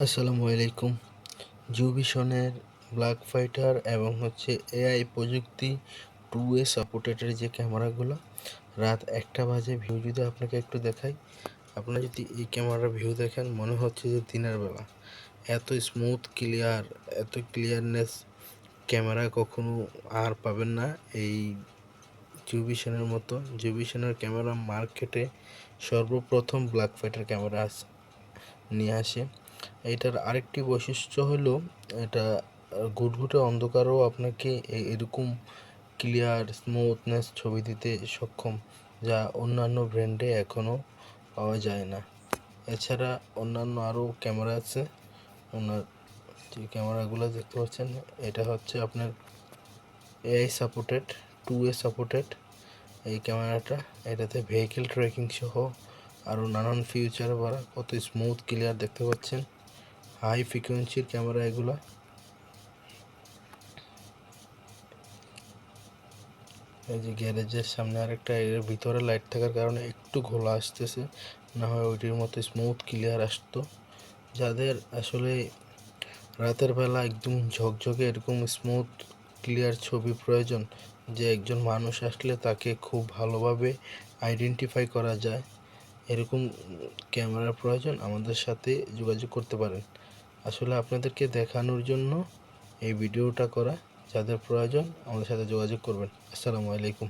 আসসালামু আলাইকুম। জুবিশনের black fighter এবং হচ্ছে এআই প্রযুক্তি টু এ সাপোর্টেডের যে ক্যামেরাগুলো, রাত একটা বাজে ভিউ যদি আপনাকে একটু দেখাই, আপনারা যদি এই ক্যামেরার ভিউ দেখেন, মনে হচ্ছে যে দিনের বেলা। এত স্মুথ ক্লিয়ার এত ক্লিয়ারনেস ক্যামেরা কখনো আর পাবেন না। এই জুবিশনের মতো জুবিশনের ক্যামেরা মার্কেটে সর্বপ্রথম ব্ল্যাক ফাইটার ক্যামেরা নিয়ে আসে। এটার আরেকটি বৈশিষ্ট্য হলো, এটা ঘুটঘুটে অন্ধকারও আপনাকে এরকম ক্লিয়ার স্মুথনেস ছবি দিতে সক্ষম, যা অন্যান্য ব্র্যান্ডে এখনও পাওয়া যায় না। এছাড়া অন্যান্য আরও ক্যামেরা আছে। ওনার যে ক্যামেরাগুলো দেখতে পাচ্ছেন, এটা হচ্ছে আপনার AI supported two A supported এই ক্যামেরাটা এটাতে ভেহিকেল ট্র্যাকিং সহ আরও নানান ফিউচার বাড়া কত স্মুথ ক্লিয়ার দেখতে পাচ্ছেন। হাই ফ্রিকোয়েন্সির ক্যামেরা এগুলো। এই যে গ্যারেজের সামনে আরেকটা, এর ভিতরে লাইট থাকার কারণে একটু ঘোলা আসতেছে, না হয় ওইটির মতো স্মুথ ক্লিয়ার আসতো। যাদের আসলে রাতের বেলা একদম ঝকঝকে এরকম স্মুথ ক্লিয়ার ছবি প্রয়োজন, যে একজন মানুষ আসলে তাকে খুব ভালোভাবে আইডেন্টিফাই করা যায়। এরকম ক্যামেরার প্রয়োজন, আমাদের সাথে যোগাযোগ করতে পারেন। আসলে আপনাদেরকে দেখানোর জন্য এই ভিডিওটা করা যাদের প্রয়োজন, আমাদের সাথে যোগাযোগ করবেন। আসসালামু আলাইকুম।